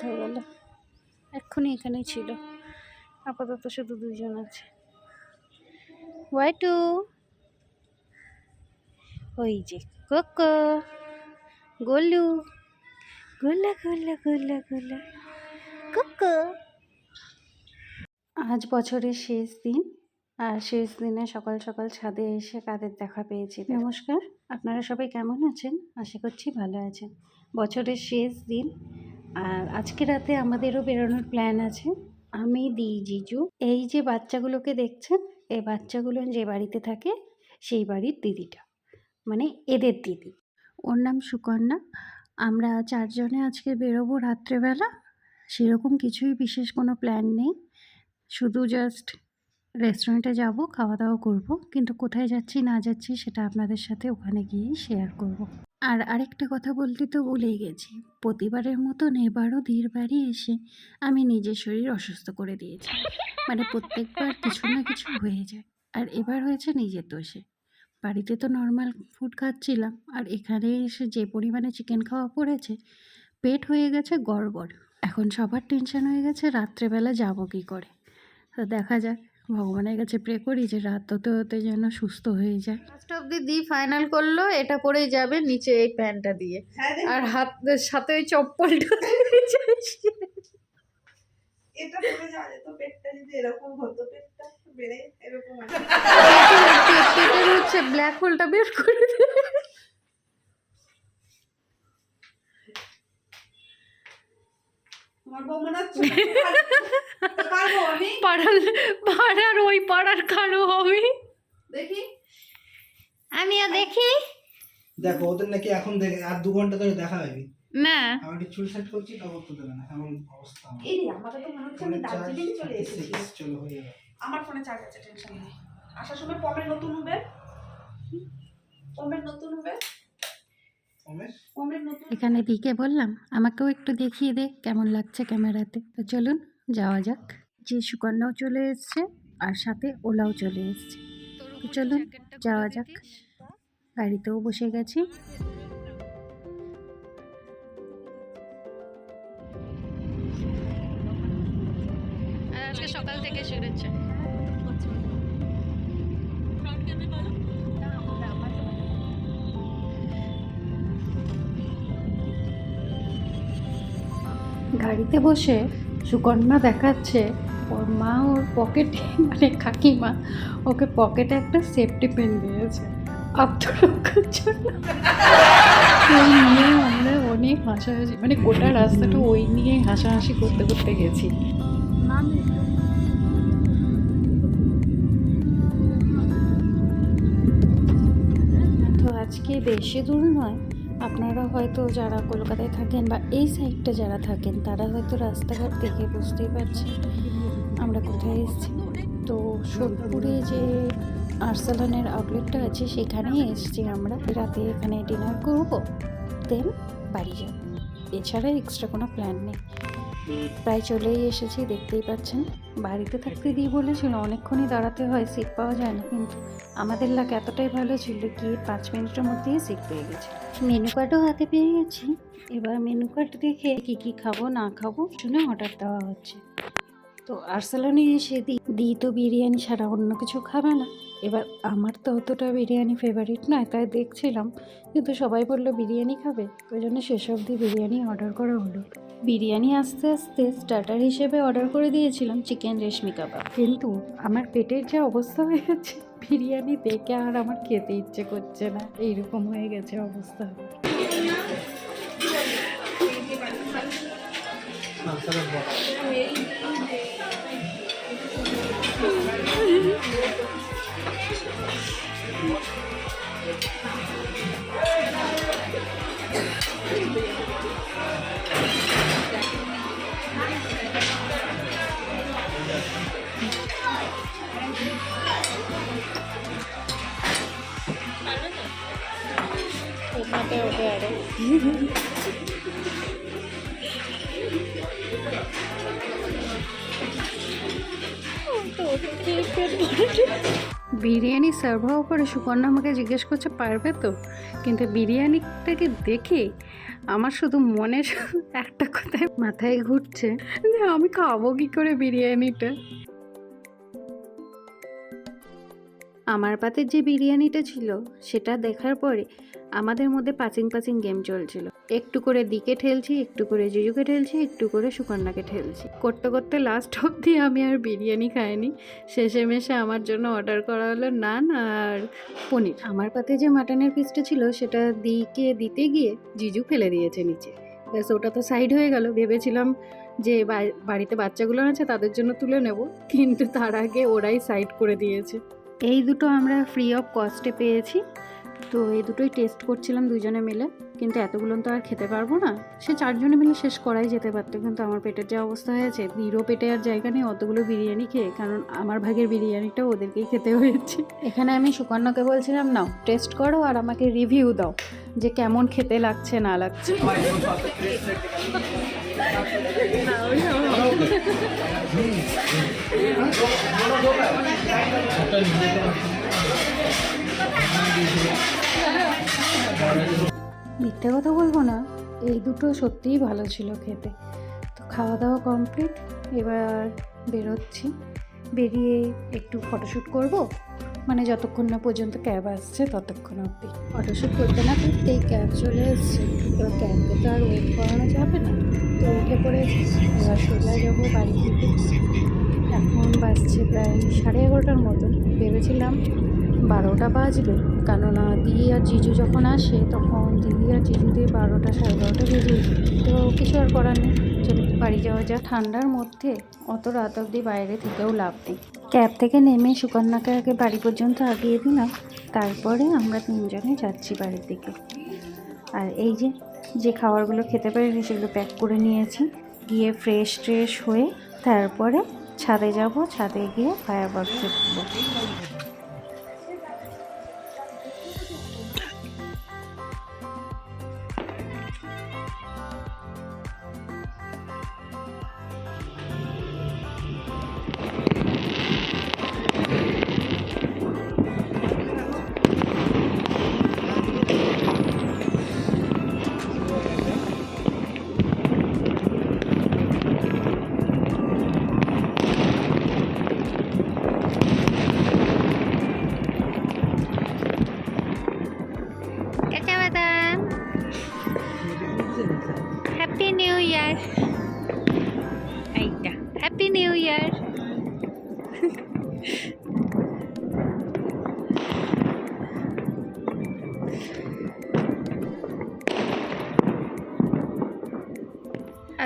কোথায় গেল এক্ষুনি এখানেই ছিল। আপাতত শুধু দুজন আছে। ওয়াই টু ওই যে কোকো, গোলু, গোলা গোলা গোলা গোলা, কোকো। আজ বছরের শেষ দিন, আর শেষ দিনে সকাল সকাল ছাদে এসে কাদের দেখা পেয়েছি নমস্কার। আপনারা সবাই কেমন আছেন? আশা করছি ভালো আছেন। বছরের শেষ দিন আর আজকে রাতে আমাদেরও বেরোনোর প্ল্যান আছে। আমি, দি, জিজু, এই যে বাচ্চাগুলোকে দেখছেন, এই বাচ্চাগুলো যে বাড়িতে থাকে, সেই বাড়ির দিদিটা মানে এদের দিদি। ওর নাম সুকন্যা। আমরা চারজনে আজকে বেরোবো রাত্রেবেলা। সেরকম কিছুই বিশেষ কোনো প্ল্যান নেই। শুধু জাস্ট রেস্টুরেন্টে যাব, খাওয়া দাওয়া করব। কিন্তু কোথায় যাচ্ছি, না যাচ্ছি, সেটা আপনাদের সাথে ওখানে গিয়েই শেয়ার করব। আর আরেকটা কথা বলতে তো ভুলেই গেছি। প্রতিবারের মতন এবারও ধীর বাড়ি এসে আমি নিজের শরীর অসুস্থ করে দিয়েছি। মানে প্রত্যেকবার কিছু না কিছু হয়ে যায়। আর এবার হয়েছে নিজের দোষে। বাড়িতে তো নর্মাল ফুড খাচ্ছিলাম। আর এখানে এসে যে পরিমাণে চিকেন খাওয়া পড়েছে, পেট হয়ে গেছে গড়বড়। এখন সবার টেনশন হয়ে গেছে, রাত্রেবেলা যাব কী করে? তো দেখা যাক। ভগবানের কাছে প্রে করি যে রাত হতে হতে যেন সুস্থ হয়ে যায়। First of the the final করল এটা করেই যাবে নিচে এই প্যান্টটা দিয়ে। আর হাত সাথে ওই চপ্পলটা এটা পরে যাওয়া যেত পেটটা যদি এরকম হতো পেটটা বেড়ে এরকম পেটের হচ্ছে ব্ল্যাক হোলটা বের করে। আমার বউ মনে হচ্ছে পাড়ার পাড়ার ওই পাড়ার কারও হবে? দেখি। আমিও দেখি। দেখো ওদের নাকি এখন দেখে আর দু ঘণ্টা ধরে দেখা হয়নি। না। আমি একটু চুল সেট করছি দেবে না এমন অবস্থা এই রে, আমাকে তো মনে হচ্ছে আমি দার্জিলিং চলে এসেছি। চলো হয়ে যাবে আমার ফোনে চার্জ আছে টেনশন নেই। আসার সময় পমের নতুন হবে। পমের নতুন হবে। এখানে দিকে বললাম আমাকেও একটু দেখিয়ে দে কেমন লাগছে ক্যামেরাতে। তো চলুন যাওয়া যাক। যে সুকন্যাও চলে এসছে আর সাথে ওলাও চলে এসছে। তো চলুন যাওয়া যাক। গাড়িতেও বসে গেছি। আজকে সকাল থেকে গাড়িতে বসে সুকন্যা দেখাচ্ছে ওর মা ওর পকেটে মানে কাকিমা, ওকে পকেটে একটা সেফটি পেন দিয়েছে। আত্মরক্ষার জন্য ওই নিয়ে আমরা অনেক হাসাহাসি মানে গোটা রাস্তাটা ওই নিয়েই হাসাহাসি করতে করতে গেছি। তো আজকে বেশি দূর নয় আপনারা হয়তো যারা কলকাতায় থাকেন বা এই সাইডটা যারা থাকেন, তারা হয়তো রাস্তাঘাট দেখে বুঝতেই পারছেন আমরা কোথায় এসেছি। তো সোদপুরে যে আর্সালানের আউটলেটটা আছে, সেখানেই এসেছি আমরা। রাতে এখানে ডিনার করব দেন বাড়ি যাব। এছাড়া এক্সট্রা কোনো প্ল্যান নেই। প্রায় চলেই এসেছি, দেখতেই পাচ্ছেন। বাড়িতে থাকতে দিয়ে বলেছিল, অনেকক্ষণই দাঁড়াতে হয় সিট পাওয়া যায় না। কিন্তু আমাদের লাগ এতটাই ভালো ছিল কি পাঁচ মিনিটের মধ্যেই সিট পেয়ে গেছে। মেনু কার্ডও হাতে পেয়ে গেছি। এবার মেনু কার্ড দেখে কি কি খাব, না খাব, শুনে অর্ডার দেওয়া হচ্ছে। তো আর্সালানে এসে দি দি তো বিরিয়ানি ছাড়া অন্য কিছু খাবে না। এবার আমার তো অতটা বিরিয়ানি ফেভারিট নয়, তাই দেখছিলাম। কিন্তু সবাই বলল বিরিয়ানি খাবে, ওই জন্য শেষ অবধি বিরিয়ানি অর্ডার করা হলো। বিরিয়ানি আস্তে আস্তে স্টার্টার হিসেবে অর্ডার করে দিয়েছিলাম চিকেন রেশমি কাবাব। কিন্তু আমার পেটের যে অবস্থা হয়ে গেছে, বিরিয়ানি দেখে আর আমার খেতে ইচ্ছে করছে না। এইরকম হয়ে গেছে অবস্থা। আনসারের ওটাতে ওটা আরও বিরিয়ানি সার্ভ হওয়ার পরে সুকন্যা আমাকে জিজ্ঞেস করছে, পারবে তো? কিন্তু বিরিয়ানিটাকে দেখে আমার শুধু মনে একটা কথায় মাথায় ঘুরছে যে আমি খাব কি করে বিরিয়ানিটা? আমার পাতে যে বিরিয়ানিটা ছিল, সেটা দেখার পরে আমাদের মধ্যে পাচিং পাচিং গেম চলছিল। একটু করে দিকে ঠেলছি, একটু করে জিজুকে ঠেলছি, একটু করে সুকন্যাকে ঠেলছি। করতে করতে লাস্ট অবধি আমি আর বিরিয়ানি খাইনি। শেষে মেশে আমার জন্য অর্ডার করা হলো নান আর পনির। আমার পাতে যে মাটনের পিসটা ছিল, সেটা দিকে দিতে গিয়ে জিজু ফেলে দিয়েছে নিচে। ব্যাস, ওটা তো সাইড হয়ে গেল। ভেবেছিলাম যে বাড়িতে বাচ্চাগুলো আছে, তাদের জন্য তুলে নেব। কিন্তু তার আগে ওরাই সাইড করে দিয়েছে। এই দুটো আমরা ফ্রি অফ কস্টে পেয়েছি। তো এই দুটোই টেস্ট করছিলাম দুজনে মিলে। কিন্তু এতগুলো তো আর খেতে পারব না। সে চারজনে মিলে শেষ করাই যেতে পারতো। কিন্তু আমার পেটের যা অবস্থা হয়েছে বিরো পেটে আর জায়গা নেই, অতগুলো বিরিয়ানি খেয়ে। কারণ আমার ভাগের বিরিয়ানিটা ওদেরকেই খেতে হয়েছে। এখানে আমি সুকন্যাকে বলছিলাম, নাও টেস্ট করো আর আমাকে রিভিউ দাও যে কেমন খেতে লাগছে, না লাগছে। মিথ্যে কথা বলব না, এই দুটো সত্যিই ভালো ছিল খেতে। তো খাওয়া দাওয়া কমপ্লিট এবার বেরোচ্ছি। বেরিয়ে একটু ফটোশ্যুট করব মানে যতক্ষণ না পর্যন্ত ক্যাব আসছে, ততক্ষণ অবধি। ফটোশ্যুট করতে না করতেই ক্যাব চলে এসছে। এবার ক্যাবকে তো আর ওয়েট করানো যাবে না। তো উঠে পড়েছি এবার সোজা যাব বাড়ি থেকে। এখন বাজছে প্রায় সাড়ে এগারোটার মতন। ভেবেছিলাম বারোটা বাজবে। কেননা দিদি আর জিজু যখন আসে, তখন দিদি আর জিজু দিয়ে বারোটা সাড়ে বারোটা বেজে তো কিছু আর করার নেই। চলো বাড়ি যাওয়া যা ঠান্ডার মধ্যে অত রাত অবধি বাইরে থেকেও লাভ নেই। ক্যাব থেকে নেমে সুকন্যাকে আগে বাড়ি পর্যন্ত আগিয়ে দিলাম। তারপরে আমরা তিনজনে যাচ্ছি বাড়ির দিকে। আর এই যে যে খাবারগুলো খেতে পারিনি সেগুলো প্যাক করে নিয়েছি। গিয়ে ফ্রেশ ট্রেশ হয়ে তারপরে ছাদে যাব। ছাদে গিয়ে ফায়ার বক্স দেখব। Kacamatan. Happy New Year. Aida. Happy New Year.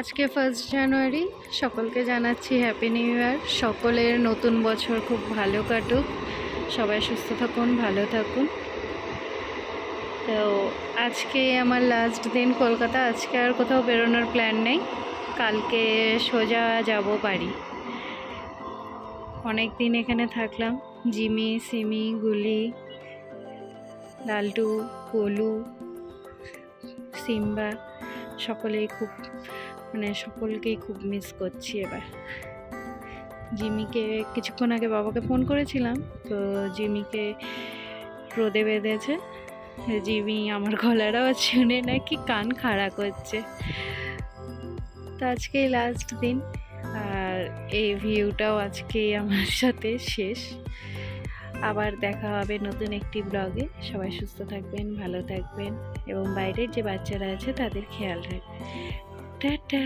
আজকে ফার্স্ট জানুয়ারি সকলকে জানাচ্ছি হ্যাপি নিউ ইয়ার সকলের নতুন বছর খুব ভালো কাটুক সবাই সুস্থ থাকুন, ভালো থাকুন তো আজকে আমার লাস্ট দিন কলকাতা, আজকে আর কোথাও বেরোনোর প্ল্যান নেই। কালকে সোজা যাব বাড়ি। অনেক দিন এখানে থাকলাম। জিমি, সিমি, গুলি, লালটু গোলু সিম্বা, সকলেই খুব মানে সকলকেই খুব মিস করছি এবার। জিমিকে কিছুক্ষণ আগে বাবাকে ফোন করেছিলাম, তো জিমিকে রোদে বেঁধেছে। জিমি আমার গলার আওয়াজ শুনে নাকি কান খাড়া করছে। তো আজকেই লাস্ট দিন, আর এই ভিউটাও আজকেই আমার সাথে শেষ। আবার দেখা হবে নতুন একটি ব্লগে সবাই সুস্থ থাকবেন, ভালো থাকবেন এবং বাইরের যে বাচ্চারা আছে তাদের খেয়াল রাখবেন। টাটা!